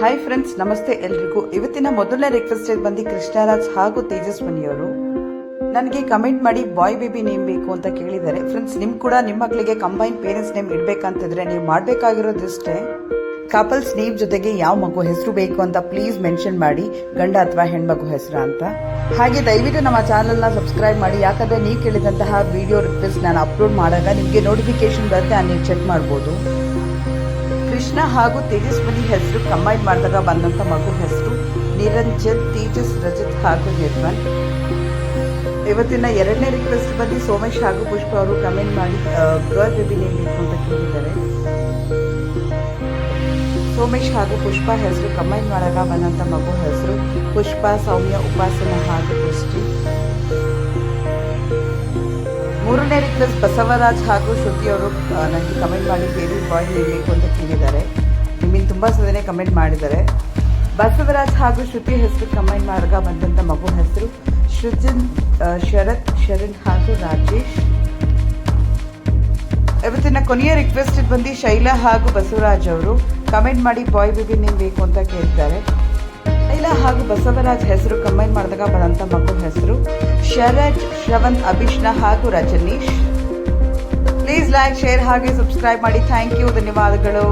Hi friends ನಮಸ್ತೆ ಎಲ್ರಿಗೂ. ಇವತ್ತಿನ ಮೊದಲನೇ ರಿಕ್ವೆಸ್ಟ್ ಬಂದು ಕೃಷ್ಣರಾಜ್ ಹಾಗೂ ತೇಜಸ್ವಿನಿಯವರು. ನನಗೆ ಕಮೆಂಟ್ ಮಾಡಿ ಬಾಯ್ ಬೇಬಿ ನೇಮ್ ಬೇಕು ಅಂತ ಕೇಳಿದ್ದಾರೆ ಫ್ರೆಂಡ್ಸ್ ನಿಮ್ ಕೂಡ ನಿಮ್ಮ ಮಕ್ಕಳಿಗೆ ಕಂಬೈನ್ ಪೇರೆಂಟ್ಸ್ ನೇಮ್ ಇಡಬೇಕಂತಿದ್ರೆ ನೀವು ಮಾಡಬೇಕಾಗಿರೋದಿಷ್ಟೇ. ಕಪಲ್ಸ್ ನೇಮ್ ಜೊತೆಗೆ ಯಾವ ಮಗು ಹೆಸರು ಬೇಕು ಅಂತ ಪ್ಲೀಸ್ ಮೆನ್ಷನ್ ಮಾಡಿ, ಗಂಡ ಅಥವಾ ಹೆಣ್ಮಗು ಹೆಸರು ಅಂತ. ಹಾಗೆ ದಯವಿಟ್ಟು ನಮ್ಮ ಚಾನಲ್ನ ಸಬ್ಸ್ಕ್ರೈಬ್ ಮಾಡಿ, ಯಾಕಂದ್ರೆ ನೀವು ಕೇಳಿದಂತಹ ವಿಡಿಯೋ ರಿಕ್ವೆಸ್ಟ್ ನಾನು ಅಪ್ಲೋಡ್ ಮಾಡಾಗ ನಿಮಗೆ ನೋಟಿಫಿಕೇಶನ್ ಬರುತ್ತೆ ನೀವು ಚೆಕ್ ಮಾಡ್ಬೋದು. ಕೃಷ್ಣ ಹಾಗೂ ತೇಜಸ್ವಿನಿ ಹೆಸರು ಕಂಬೈನ್ ಮಾಡಿದಾಗ ಬಂದಂತ ಮಗು ಹೆಸರು ನಿರಂಜನ್, ತೇಜಸ್, ರಜತ್ ಹಾಗೂ ನಿರ್ಮಲ್. ಇವತ್ತಿನ ಎರಡನೇ ರಿಕ್ವೆಸ್ಟ್ ಬಂದು ಸೋಮೇಶ್ ಹಾಗೂ ಪುಷ್ಪ ಅವರು ಕಮೆಂಟ್ ಮಾಡಿ ಗರ್ಲ್ ಬೇಬಿ ನೇಮ್ ಅಂತ ಕೇಳಿದ್ದಾರೆ. ಸೋಮೇಶ್ ಹಾಗೂ ಪುಷ್ಪ ಹೆಸರು ಕಂಬೈನ್ ಮಾಡಿದಾಗ ಬಂದಂತ ಮಗು ಹೆಸರು ಪುಷ್ಪ, ಸೌಮ್ಯ, ಉಪಾಸನ ಹಾಗೂ ಪುಷ್ಟಿ ಮೂರನೇ ರಿಕ್ವೆಸ್ಟ್ ಬಸವರಾಜ್ ಹಾಗೂ ಶ್ರುತಿ ಅವರು ನನಗೆ ಕಮೆಂಟ್ ಮಾಡಿ ಬೇಬಿ ಬಾಯ್ ಹೇಳಬೇಕು ಅಂತ ಕೇಳಿದ್ದಾರೆ. ನಿಮ್ಮಿಂದ ತುಂಬ ಸದನೆ ಕಮೆಂಟ್ ಮಾಡಿದ್ದಾರೆ. ಬಸವರಾಜ್ ಹಾಗೂ ಶ್ರುತಿ ಹೆಸರು ಕಮೆಂಟ್ ಮಾಡಿದಾಗ ಬಂದಂಥ ಮಗು ಹೆಸರು ಸೃಜನ್ ಶರತ್, ಶರಣ್ ಹಾಗೂ ರಾಜೇಶ್. ಇವತ್ತಿನ ಕೊನೆಯ ರಿಕ್ವೆಸ್ಟ್ ಬಂದು ಶೈಲಾ ಹಾಗೂ ಬಸವರಾಜ್ ಅವರು. ಕಮೆಂಟ್ ಮಾಡಿ ಬಾಯ್ ಬೇಬಿ ನೇಮ್ ಬೇಕು ಅಂತ ಕೇಳ್ತಾರೆ. ಶೈಲಾ ಹಾಗೂ ಬಸವರಾಜ್ ಹೆಸರು ಕಮೆಂಟ್ ಮಾಡಿದಾಗ ಬರೋಂಥ ಮಗು ಹೆಸರು ಶರತ್ ಶ್ರವಣ್ ಅಭಿಷ್ಣ ಹಾಗೂ ರಜನೀಶ್. ಪ್ಲೀಸ್ ಲೈಕ್ ಶೇರ್ ಹಾಗೆ ಸಬ್ಸ್ಕ್ರೈಬ್ ಮಾಡಿ. ಥ್ಯಾಂಕ್ ಯು ಧನ್ಯವಾದಗಳು.